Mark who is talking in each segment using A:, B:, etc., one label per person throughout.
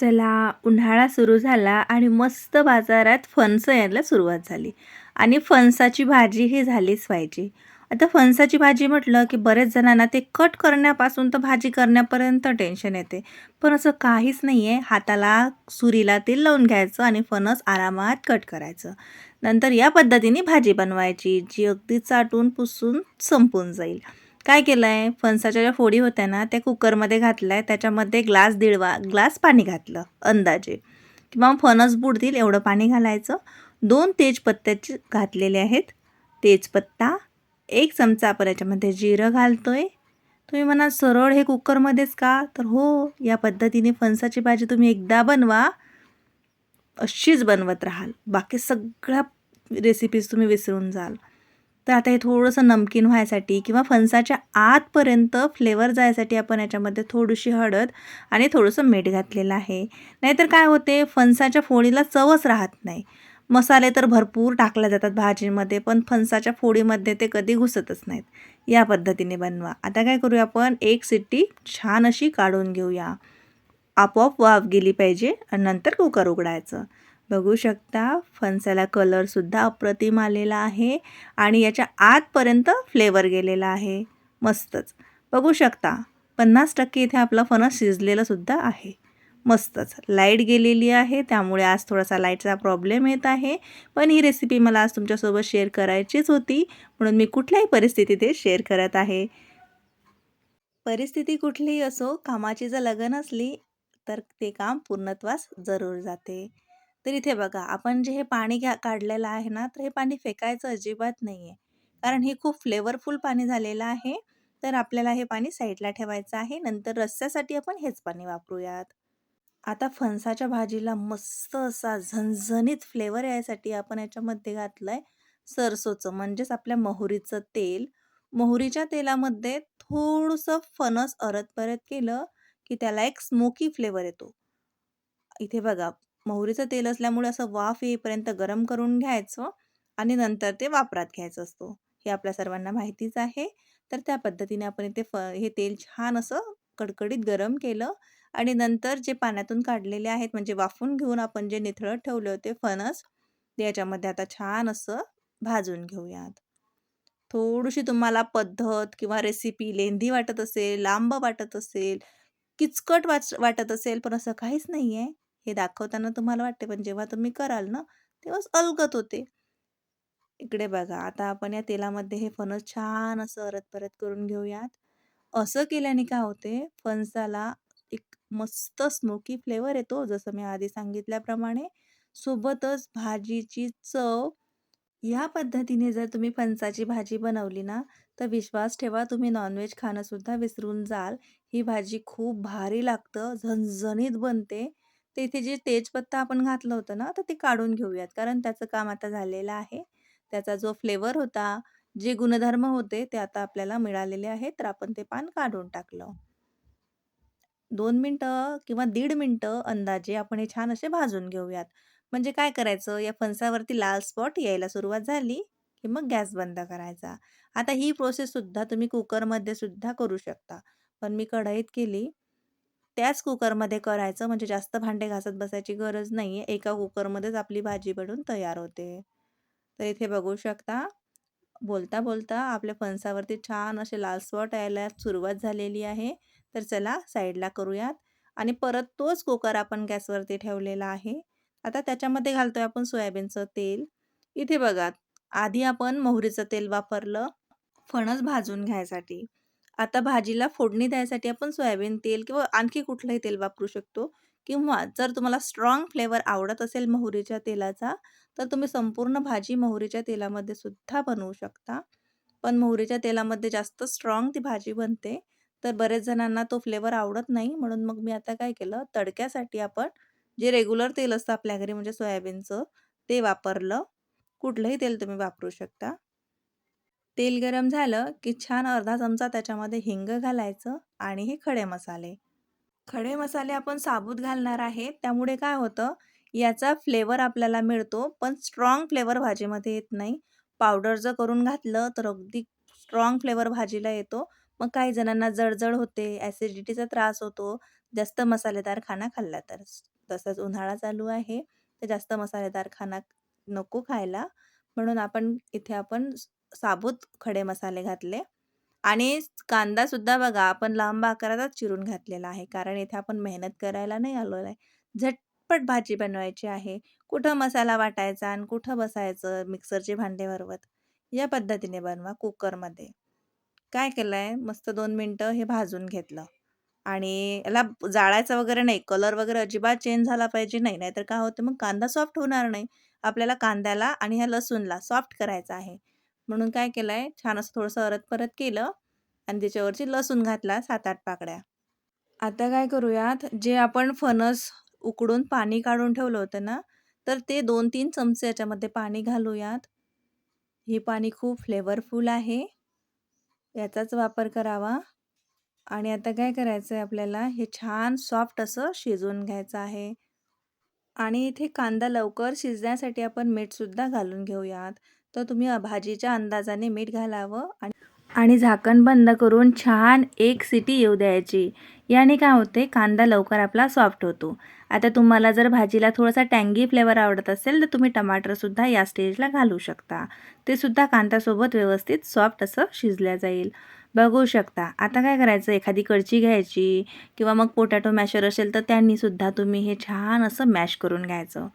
A: चला उन्हाळा सुरू झाला आणि मस्त बाजारात फणसं यायला सुरुवात झाली. आणि फणसाची भाजी ही झालीच पाहिजे. आता फणसाची भाजी म्हटलं की बरेच जणांना ते कट करण्यापासून तर भाजी करण्यापर्यंत टेन्शन येते. पण असं काहीच नाही आहे हाताला सुरीला तेल लावून घ्यायचं आणि फणस आरामात कट करायचं. नंतर या पद्धतीने भाजी बनवायची जी अगदी चाटून पुसून संपून जाईल. काय केलं आहे फणसाच्या ज्या फोडी होत्या ना त्या कुकरमध्ये घातल्या आहे त्याच्यामध्ये ग्लास दीडवा ग्लास पाणी घातलं अंदाजे. किंवा फणस बुडतील एवढं पाणी घालायचं. दोन तेजपत्त्याचे घातलेले आहेत. तेजपत्ता एक चमचा आपण याच्यामध्ये जिरं घालतो आहे तुम्ही म्हणा सरळ हे कुकरमध्येच का? तर हो या पद्धतीने फणसाची भाजी तुम्ही एकदा बनवा. अशीच बनवत राहाल. बाकी सगळ्या रेसिपीज तुम्ही विसरून जाल. तर आता हे थोडंसं नमकीन व्हायसाठी किंवा फणसाच्या आतपर्यंत फ्लेवर जायसाठी आपण याच्यामध्ये थोडीशी हळद आणि थोडंसं मीठ घातलेलं आहे. नाहीतर काय होते फणसाच्या फोडीला चवच राहत नाही. मसाले तर भरपूर टाकले जातात भाजीमध्ये पण फणसाच्या फोडीमध्ये ते कधी घुसतच नाहीत. या पद्धतीने बनवा. आता काय करूया आपण एक सिट्टी छान अशी काढून घेऊया. आपोआप वाफ गेली पाहिजे आणि नंतर कुकर उघडायचं. बघू शकता. फणसाला कलरसुद्धा अप्रतिम आलेला आहे आणि याच्या आतपर्यंत फ्लेवर गेलेला आहे. मस्तच. बघू शकता. पन्नास टक्के इथे आपलं फणस शिजलेलंसुद्धा आहे. मस्तच. लाइट गेलेली आहे. त्यामुळे आज थोडासा लाईटचा प्रॉब्लेम येत आहे. पण ही रेसिपी मला आज तुमच्यासोबत शेअर करायचीच होती. म्हणून मी कुठल्याही परिस्थितीत शेअर करत आहे. परिस्थिती कुठलीही असो कामाची जर लगन असली तर ते काम पूर्णत्वास जरूर जाते. तर इथे बघा आपण जे हे पाणी घ्या काढलेलं आहे ना तर हे पाणी फेकायचं अजिबात नाही आहे कारण हे खूप फ्लेवरफुल पाणी झालेलं आहे. तर आपल्याला हे पाणी साईडला ठेवायचं आहे. नंतर रस्स्यासाठी आपण हेच पाणी वापरूयात. आता फणसाच्या भाजीला मस्त असा झणझणीत फ्लेवर यायसाठी आपण याच्यामध्ये घातलं आहे सरसोचं म्हणजेच आपल्या मोहरीचं तेल. मोहरीच्या तेलामध्ये थोडंसं फणस अरत परत केलं की त्याला एक स्मोकी फ्लेवर येतो. इथे बघा मोहरीचं तेल असल्यामुळे असं वाफ येईपर्यंत गरम करून घ्यायचं आणि नंतर ते वापरात घ्यायचं असतो. हे आपल्या सर्वांना माहितीच आहे. तर त्या पद्धतीने आपण इथे फ हे तेल छान असं कडकडीत गरम केलं आणि नंतर जे पाण्यातून काढलेले आहेत म्हणजे वाफून घेऊन आपण जे निथळत ठेवले होते फणस ते याच्यामध्ये आता छान असं भाजून घेऊयात. थोडीशी तुम्हाला पद्धत किंवा रेसिपी लेंदी वाटत असेल लांब वाटत असेल किचकट वाच वाटत असेल पण असं काहीच नाही आहे हे दाखवताना तुम्हाला वाटते पण जेव्हा तुम्ही कराल ना तेव्हाच अलगत होते. इकडे बघा आता आपण या तेलामध्ये हे फणस छान असं अरत परत करून घेऊयात. असं केल्याने काय होते फणसाला एक मस्त स्मोकी फ्लेवर येतो जसं मी आधी सांगितल्याप्रमाणे. सोबतच भाजीची चव या पद्धतीने जर तुम्ही फणसाची भाजी बनवली ना तर विश्वास ठेवा तुम्ही नॉनव्हेज खाणंसुद्धा विसरून जाल. ही भाजी खूप भारी लागतं झणझणीत बनते. तेथे जे तेजपत्ता आपण घातलं होतं ना तर ते काढून घेऊयात. कारण त्याचं काम आता झालेलं आहे. त्याचा जो फ्लेवर होता जे गुणधर्म होते ते आता आपल्याला मिळालेले आहेत तर आपण ते पान काढून टाकलं. दोन मिनटं किंवा दीड मिनटं अंदाजे आपण हे छान असे भाजून घेऊयात. म्हणजे काय करायचं? या फणसावरती लाल स्पॉट यायला सुरुवात झाली की मग गॅस बंद करायचा. आता ही प्रोसेससुद्धा तुम्ही कुकरमध्ये सुद्धा करू शकता. पण मी कढईत केली. त्याच कुकरमध्ये करायचं. म्हणजे जास्त भांडे घासत बसायची गरज नाही आहे एका कुकरमध्येच आपली भाजी बनून तयार होते. तर इथे बघू शकता. बोलता बोलता आपल्या फणसावरती छान असे लाल स्पॉट यायला सुरुवात झालेली आहे. तर चला साईडला करूयात. आणि परत तोच कुकर आपण गॅसवरती ठेवलेला आहे. आता त्याच्यामध्ये घालतोय आपण सोयाबीनचं तेल. इथे बघा आधी आपण मोहरीचं तेल वापरलं. फणस भाजून घ्यायसाठी. आता भाजीला फोडणी द्यायसाठी आपण सोयाबीन तेल किंवा आणखी कुठलंही तेल वापरू शकतो. किंवा जर तुम्हाला स्ट्रॉंग फ्लेवर आवडत असेल मोहरीच्या तेलाचा तर तुम्ही संपूर्ण भाजी मोहरीच्या तेलामध्ये सुद्धा बनवू शकता. पण मोहरीच्या तेलामध्ये जास्त स्ट्रॉंग ती भाजी बनते. तर बरेच जणांना तो फ्लेवर आवडत नाही. म्हणून मग मी आता काय केलं तडक्यासाठी आपण जे रेग्युलर तेल असतं आपल्या घरी म्हणजे सोयाबीनचं ते वापरलं. कुठलंही तेल तुम्ही वापरू शकता. तेल गरम झालं की छान अर्धा चमचा त्याच्यामध्ये हिंग घालायचं आणि हे खडे मसाले. खडे मसाले आपण साबूत घालणार आहे. त्यामुळे काय होतं याचा फ्लेवर आपल्याला मिळतो पण स्ट्रॉंग फ्लेवर भाजीमध्ये येत नाही. पावडर जर करून घातलं तर अगदी स्ट्रॉंग फ्लेवर भाजीला येतो. मग काही जणांना जळजळ होते ॲसिडिटीचा त्रास होतो. जास्त मसालेदार खाना खाल्ला तर. तसंच उन्हाळा चालू आहे, तर जास्त मसालेदार खाना नको खायला. म्हणून आपण इथे आपण साबूत खडे मसाले घातले आणि कांदासुद्धा बघा आपण लांब आकारातच चिरून घातलेला आहे. कारण इथे आपण मेहनत करायला नाही आलो आहे. झटपट भाजी बनवायची आहे. कुठं मसाला वाटायचा आणि कुठं बसायचं मिक्सरचे भांडे वरवत. या पद्धतीने बनवा कुकरमध्ये. काय केलं आहे मस्त दोन मिनटं हे भाजून घेतलं आणि याला जाळायचं वगैरे नाही. कलर वगैरे अजिबात चेंज झाला पाहिजे नाही. नाहीतर काय होतं मग कांदा सॉफ्ट होणार नाही. आपल्याला कांद्याला आणि ह्या लसूणला सॉफ्ट करायचं आहे. म्हणून काय केलं आहे छान असं थोडंसं परत-परत केलं आणि त्याच्यावरची लसूण घातला 7-8 पाकळ्या. आता काय करूयात, जे आपण फणस उकडून पाणी काढून ठेवलं होतं ना, तर ते 2-3 चमचे याच्यामध्ये पाणी घालूयात. हे पाणी खूप फ्लेवरफुल आहे. याचाच वापर करावा आणि आता काय करायचं आहे आपल्याला हे छान सॉफ्ट असं शिजवून घ्यायचं आहे. आणि इथे कांदा लवकर शिजण्यासाठी आपण मीठसुद्धा घालून घेऊयात. तर तुम्ही भाजीच्या अंदाजाने मीठ घालावं आणि आणि झाकण बंद करून छान एक सिटी येऊ द्यायची. याने काय होते कांदा लवकर आपला सॉफ्ट होतो. आता तुम्हाला जर भाजीला थोडासा टँगी फ्लेवर आवडत असेल, तर तुम्ही टमाटरसुद्धा या स्टेजला घालू शकता. ते सुद्धा कांद्यासोबत व्यवस्थित सॉफ्ट असं शिजल्या जाईल. बघू शकता. आता काय करायचं एखादी कडची घ्यायची किंवा मग पोटॅटो मॅशर असेल तर त्यांनीसुद्धा तुम्ही हे छान असं मॅश करून घ्यायचं.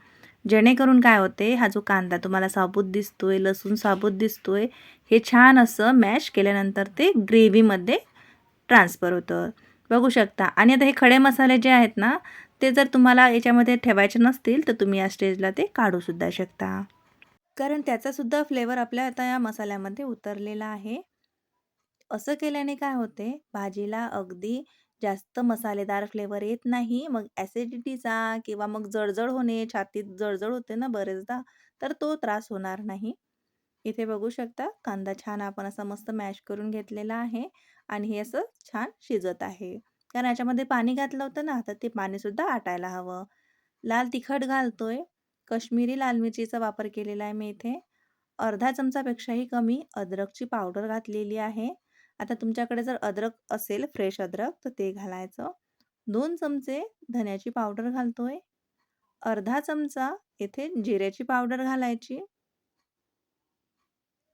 A: जेणेकरून काय होते हा जो कांदा तुम्हाला साबूत आहे लसूण साबूत आहे हे छान असं मॅश केल्यानंतर ते ग्रेव्हीमध्ये ट्रान्सफर होतं. बघू शकता आणि आता हे खडे मसाले जे आहेत ना, ते जर तुम्हाला याच्यामध्ये ठेवायचे नसतील, तर तुम्ही या स्टेजला ते काढूसुद्धा शकता. कारण त्याचासुद्धा फ्लेवर आपल्या आता या मसाल्यामध्ये उतरलेला आहे. असं केल्याने काय होते, भाजीला अगदी जास्त मसालेदार फ्लेवर येत नाही. मग ॲसिडिटीचा किंवा मग जळजळ होणे, छातीत जळजळ होते ना बरेचदा, तर तो त्रास होणार नाही. इथे बघू शकता कांदा छान आपण असा मस्त मॅश करून घेतलेला आहे आणि हे असं छान शिजत आहे. कारण याच्यामध्ये पाणी घातलं होतं ना, तर ते पाणीसुद्धा आटायला हवं. लाल तिखट घालतोय. कश्मीरी लाल मिरचीचा वापर केलेला आहे मी इथे. अर्धा चमचापेक्षाही कमी अद्रकची पावडर घातलेली आहे. आता तुमच्याकडे जर अद्रक असेल, फ्रेश अद्रक, तर ते घालायचं. दोन चमचे धन्याची पावडर घालतोय. अर्धा चमचा येथे जिऱ्याची पावडर घालायची.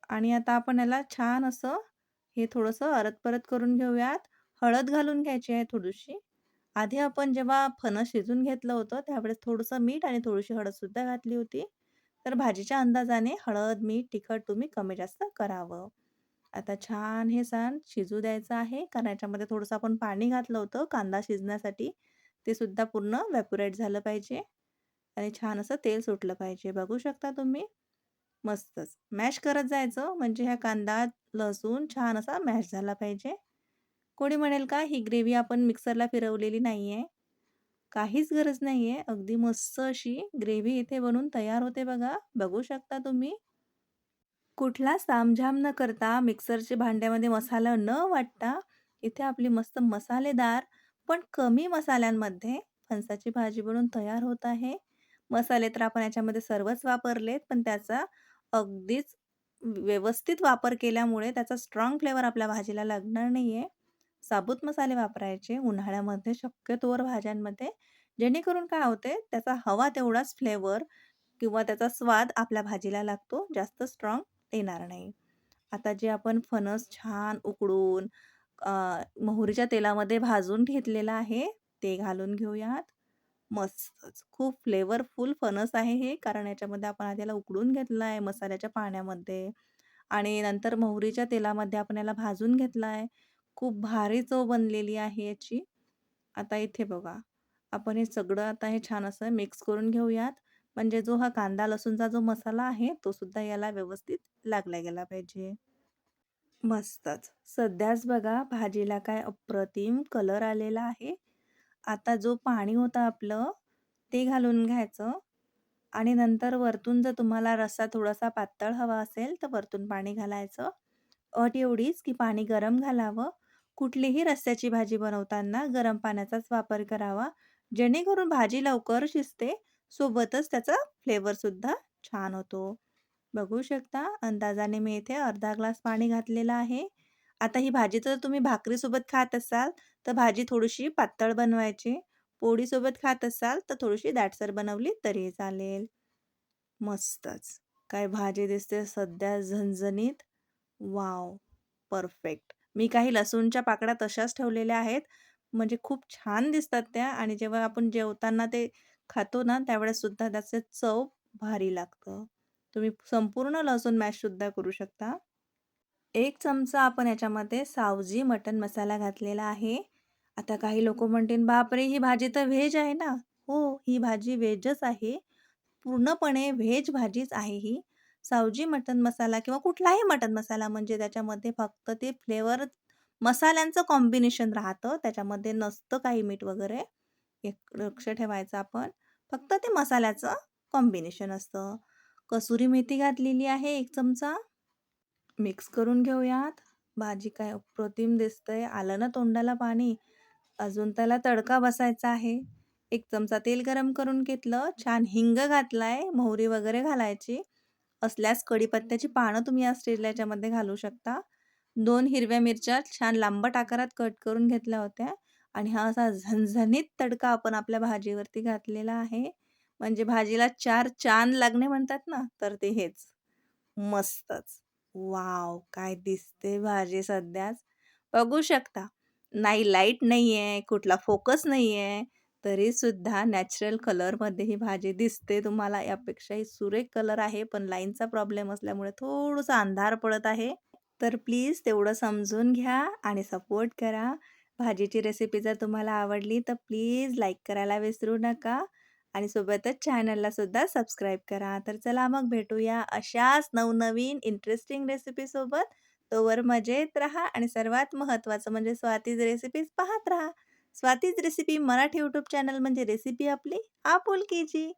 A: आणि आता आपण याला छान असं हे थोडंसं अरत-परत करून घेऊयात. हळद घालून घ्यायची आहे थोडीशी. आधी आपण जेव्हा फणस शिजून घेतलं होतं, त्यावेळेस थोडंसं मीठ आणि थोडीशी हळदसुद्धा घातली होती. तर भाजीच्या अंदाजाने हळद, मीठ, तिखट तुम्ही कमी-जास्त करावं. आता छान हे छान शिजू द्यायचं आहे. कारण याच्यामध्ये थोडंसं आपण पाणी घातलं होतं कांदा शिजण्यासाठी. ते सुद्धा पूर्ण व्हॅपोरेट झालं पाहिजे आणि छान असं तेल सुटलं पाहिजे. बघू शकता तुम्ही. मस्तच. मॅश करत जायचं म्हणजे हा कांदा, लसूण छान असा मॅश झाला पाहिजे. कोणी म्हणेल का ही ग्रेव्ही आपण मिक्सरला फिरवलेली नाही आहे काहीच गरज नाही आहे अगदी मस्त अशी ग्रेव्ही इथे बनून तयार होते बघा. बघू शकता तुम्ही. कुठला सामझाम न करता मिक्सरच्या भांड्यामध्ये मसाला न वाटता इथे आपली मस्त मसालेदार पण कमी मसाल्यांमध्ये फणसाची भाजी बनून तयार होत आहे. मसाले तर आपण याच्यामध्ये सर्वच वापरलेत, पण त्याचा अगदीच व्यवस्थित वापर केल्यामुळे त्याचा स्ट्राँग फ्लेवर आपल्या भाजीला लागणार नाही आहे साबूत मसाले वापरायचे उन्हाळ्यामध्ये शक्यतोवर भाज्यांमध्ये, जेणेकरून काय होते त्याचा हवा तेवढाच फ्लेवर किंवा त्याचा स्वाद आपल्या भाजीला लागतो. जास्त स्ट्राँग येणार नाही. आता जे आपण फणस छान उकडून मोहरीच्या तेलामध्ये भाजून घेतलेलं आहे, ते घालून घेऊयात. मस्तच. खूप फ्लेवरफुल फणस आहे हे, कारण याच्यामध्ये आपण आधी याला उकडून घेतलं आहे मसाल्याच्या पाण्यामध्ये आणि नंतर मोहरीच्या तेलामध्ये आपण याला भाजून घेतलं आहे. खूप भारी चव बनलेली आहे याची. आता इथे बघा, आपण हे सगळं आता हे छान असं मिक्स करून घेऊयात. म्हणजे जो हा कांदा लसूणचा जो मसाला आहे, तो सुद्धा याला व्यवस्थित लागला गेला पाहिजे. मस्तच. सध्याच बघा भाजीला काय अप्रतिम कलर आलेला आहे. आता जो पाणी होतं आपलं, ते घालून घ्यायचं आणि नंतर वरतून जर तुम्हाला रस्सा थोडासा पातळ हवा असेल, तर वरतून पाणी घालायचं. अट एवढीच की पाणी गरम घालावं. कुठलीही रस्स्याची भाजी बनवताना गरम पाण्याचाच वापर करावा, जेणेकरून भाजी लवकर शिजते, सोबतच त्याचा फ्लेवरसुद्धा छान होतो. बघू शकता अंदाजाने मी इथे अर्धा ग्लास पाणी घातलेलं आहे. आता ही भाजी जर तुम्ही भाकरीसोबत खात असाल, तर भाजी थोडीशी पातळ बनवायची. पोळीसोबत खात असाल तर थोडीशी दाटसर बनवली तरी चालेल. मस्तच. काय भाजी दिसते सध्या झणझणीत. Wow perfect. मी काही लसूणच्या पाकळ्या तशाच ठेवलेल्या आहेत. म्हणजे खूप छान दिसतात त्या आणि जेव्हा आपण जेवताना ते खातो ना, त्यावेळेस सुद्धा त्याचे चव भारी लागतं. तुम्ही संपूर्ण लसूण मॅश सुद्धा करू शकता. एक चमचा आपण याच्यामध्ये सावजी मटन मसाला घातलेला आहे. आता काही लोक म्हणतील, "बापरे! ही भाजी तर व्हेज आहे ना?" हो, ही भाजी व्हेजच आहे. पूर्णपणे व्हेज भाजीच आहे ही. सावजी मटन मसाला किंवा कुठलाही मटन मसाला म्हणजे त्याच्यामध्ये फक्त ते फ्लेवर मसाल्यांचं कॉम्बिनेशन राहतं. त्याच्यामध्ये नसतं काही मीठ वगैरे. एक लक्ष ठेवायचं आपण. फक्त ते मसाल्याचं कॉम्बिनेशन असतं. कसुरी मेथी घातलेली आहे एक चमचा. मिक्स करून घेऊयात. भाजी काय अप्रतिम दिसतंय. आलं ना तोंडाला पाणी. अजून त्याला तडका बसायचा आहे. एक चमचा तेल गरम करून घेतलं. छान हिंग घातलाय. मोहरी वगैरे घालायची. असल्यास कढीपत्त्याची पानं तुम्ही या स्टेजला याच्यामध्ये घालू शकता. दोन हिरव्या मिरच्या छान लांबट आकारात कट करून घेतल्या होत्या आणि हा असा झणझणीत तडका आपण आपल्या भाजीवरती घातलेला आहे. म्हणजे भाजीला चार चांद लागणे म्हणतात ना, तर ते हेच. मस्तच. वाव काय दिसते भाजी सध्याच. बघू शकता. नाही लाइट नाही आहे कुठला फोकस नाही आहे तरीसुद्धा नॅचरल कलरमध्ये ही भाजी दिसते तुम्हाला. यापेक्षाही सुरेख कलर आहे, पण लाईनचा प्रॉब्लेम असल्यामुळे थोडंसं अंधार पडत आहे. तर प्लीज तेवढं समजून घ्या आणि सपोर्ट करा. भाजीची रेसिपी जर तुम्हाला आवडली तर प्लीज लाईक करायला विसरू नका आणि सोबतच चॅनलला सुद्धा सबस्क्राईब करा. तर चला मग भेटूया अशाच नवनवीन इंटरेस्टिंग रेसिपीसोबत. तोवर मजेत राहा आणि सर्वात महत्त्वाचं म्हणजे स्वातीज रेसिपीज पाहत राहा. Swati's recipe Marathi YouTube channel म्हणजे रेसिपी आपली आपुलकीची.